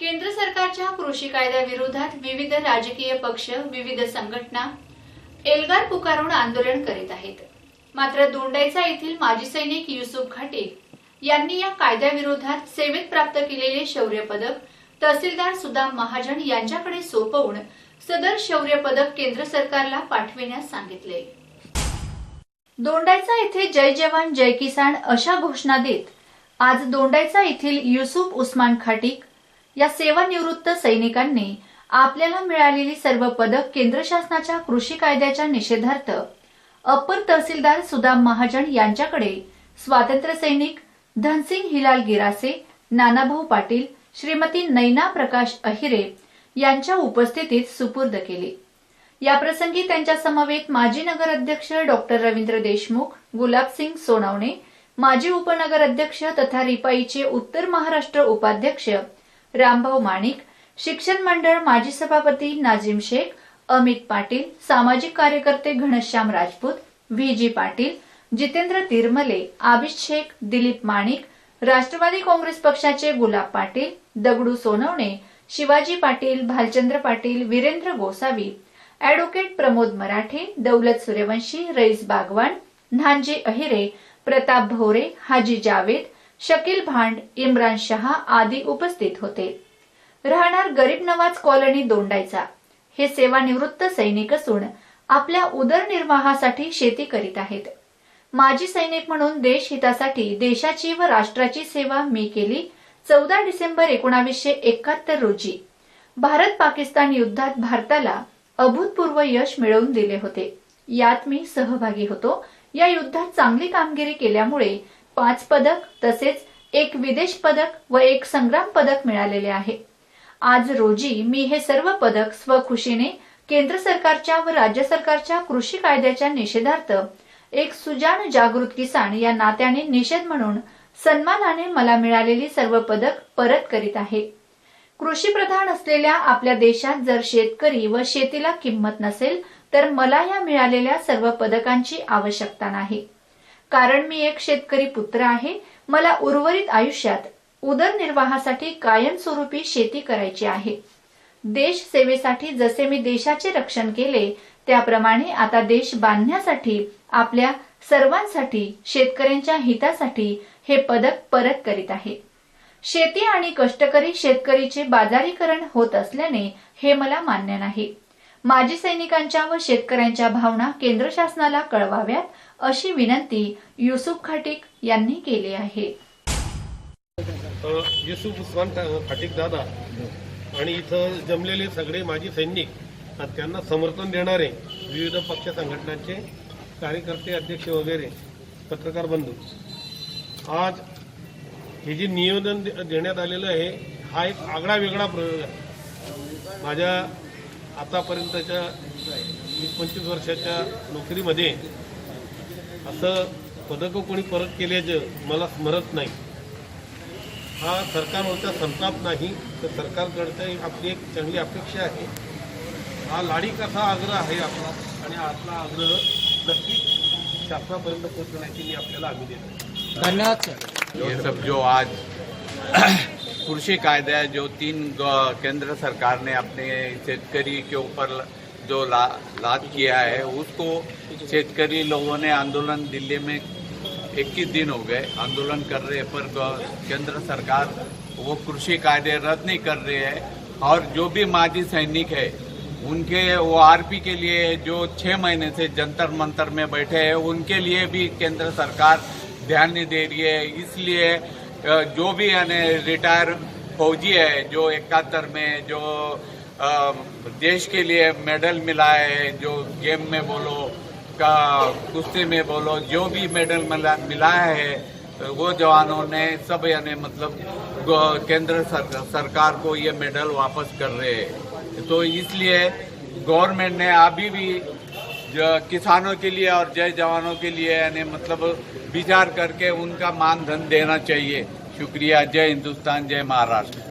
केंद्र सरकारच्या कृषी कायद्याविरोधात विविध राजकीय पक्ष विविध संघटना एल्गार पुकारून आंदोलन करीत आहेत. मात्र दोंडायचा येथील माजी सैनिक युसुफ घाटे यांनी या कायद्याविरोधात सेवेत प्राप्त केलेले शौर्य पदक तहसीलदार सुदाम महाजन यांच्याकडे सोपवून सदर शौर्य पदक केंद्र सरकारला पाठविण्यास सांगितले. दोंडायचा येथे जय जवान जय किसान अशा घोषणा देत आज दोंडायचा येथील युसुफ उस्मान खाटीक या सेवानिवृत्त सैनिकांनी आपल्याला मिळालेली सर्व पदक केंद्र शासनाच्या कृषी कायद्याच्या निषेधार्थ अपर तहसीलदार सुदाम महाजन यांच्याकडे स्वातंत्र्य सैनिक धनसिंग हिलाल गिरासे नानाभाऊ पाटील श्रीमती नैना प्रकाश अहिरे यांच्या उपस्थितीत सुपूर्द केले. याप्रसंगी त्यांच्या समवेत माजी नगराध्यक्ष डॉक्टर रवींद्र देशमुख गुलाबसिंग सोनवणे माजी उपनगराध्यक्ष तथा रिपाईचे उत्तर महाराष्ट्र उपाध्यक्ष रामभाऊ माणिक शिक्षण मंडळ माजी सभापती नाजिम शेख अमित पाटील सामाजिक कार्यकर्ते घनश्याम राजपूत व्ही जी पाटील जितेंद्र तिरमले आबिश शेख दिलीप माणिक राष्ट्रवादी काँग्रेस पक्षाचे गुलाब पाटील दगडू सोनवणे शिवाजी पाटील भालचंद्र पाटील वीरेंद्र गोसावी अॅडव्होकेट प्रमोद मराठे दौलत सूर्यवंशी रईस बागवान न्हांजे अहिरे प्रताप भोरे हाजी जावेद शकील भांड इम्रान शहा आदी उपस्थित होते. राहणार गरीब नवाज कॉलनी दोंडायचा हे सेवानिवृत्त सैनिक असून आपल्या उदरनिर्वाहासाठी शेती करीत आहेत. माजी सैनिक म्हणून देशहितासाठी देशाची व राष्ट्राची सेवा मी केली चौदा डिसेंबर एकोणावीसशे एकाहत्तर रोजी. भारत पाकिस्तान युद्धात भारताला अभूतपूर्व यश मिळवून दिले होते. यात मी सहभागी होतो. या युद्धात चांगली कामगिरी केल्यामुळे पाच पदक तसेच एक विदेश पदक व एक संग्राम पदक मिळालेले आहे. आज रोजी मी हे सर्व पदक स्वखुशीने केंद्र सरकारच्या व राज्य सरकारच्या कृषी कायद्याच्या निषेधार्थ एक सुजाण जागृत किसान या नात्याने निषेध म्हणून सन्मानाने मला मिळालेली सर्व पदक परत करीत आहे. कृषी प्रधान असलेल्या आपल्या देशात जर शेतकरी व शेतीला किंमत नसेल तर मला या मिळालेल्या सर्व पदकांची आवश्यकता नाही. कारण मी एक शेतकरी पुत्र आहे मला उर्वरित आयुष्यात उदरनिर्वाहासाठी कायमस्वरूपी शेती करायची आहे. देश सेवेसाठी जसे मी देशाचे रक्षण केले त्याप्रमाणे आता देश बांधण्यासाठी आपल्या सर्वांसाठी शेतकऱ्यांच्या हितासाठी हे पदक परत करीत आहे. शेती आणि कष्टकरी शेतकरीचे बाजारीकरण होत असल्याने हे मला मान्य नाही. माजी सैनिकांच्या व शेतकऱ्यांच्या भावना केंद्र शासनाला कळवाव्यात अशी विनंती युसुफ खाटिक यांनी केली आहे. युसुफ उस्मान खाटीक दादा आणि इथं जमलेले सगळे माजी सैनिक त्यांना समर्थन देणारे विविध पक्ष संघटनांचे कार्यकर्ते अध्यक्ष वगैरे पत्रकार बंधू. आज हे जे नियोजन देण्यात आलेलं आहे हा एक आगळा वेगळा प्रयोग आहे. माझ्या आतापर्यंतच्या वीस पंचवीस वर्षाच्या नोकरीमध्ये असं पदकं कोणी परत केल्याचं मला स्मरत नाही. हा सरकारवरचा संताप नाही तर सरकारकडचं आपली एक चांगली अपेक्षा आहे. हा लाडीक असा आग्रह आहे आपला आणि आपला आग्रह नक्कीच शासनापर्यंत पोहोचवण्याची मी आपल्याला हमी देतो. धन्यवाद सर. ये सब जो आज कृषि कायदा जो तीन केंद्र सरकार ने अपने शेतकरी के ऊपर जो ला, लाद किया है उसको शेतकरी लोगों ने आंदोलन दिल्ली में 21 दिन हो गए। आंदोलन कर रहे पर केंद्र सरकार वो कृषि कायदे रद्द नहीं कर रहे हैं। और जो भी माजी सैनिक है उनके वो आरपी के लिए जो छः महीने से जंतर मंतर में बैठे हैं उनके लिए भी केंद्र सरकार ध्यान नहीं दे रही है। इसलिए जो भी यानी रिटायर फौजी है जो इकहत्तर में जो देश के लिए मेडल मिला है जो गेम में बोलो का कुश्ती में बोलो जो भी मेडल मिला मिला है वो जवानों ने सब यानी मतलब केंद्र सर, सरकार को ये मेडल वापस कर रहे हैं। तो इसलिए गवर्नमेंट ने अभी भी किसानों के लिए और जय जवानों के लिए यानी मतलब विचार करके उनका मानधन देना चाहिए। शुक्रिया। जय हिंदुस्तान जय महाराष्ट्र।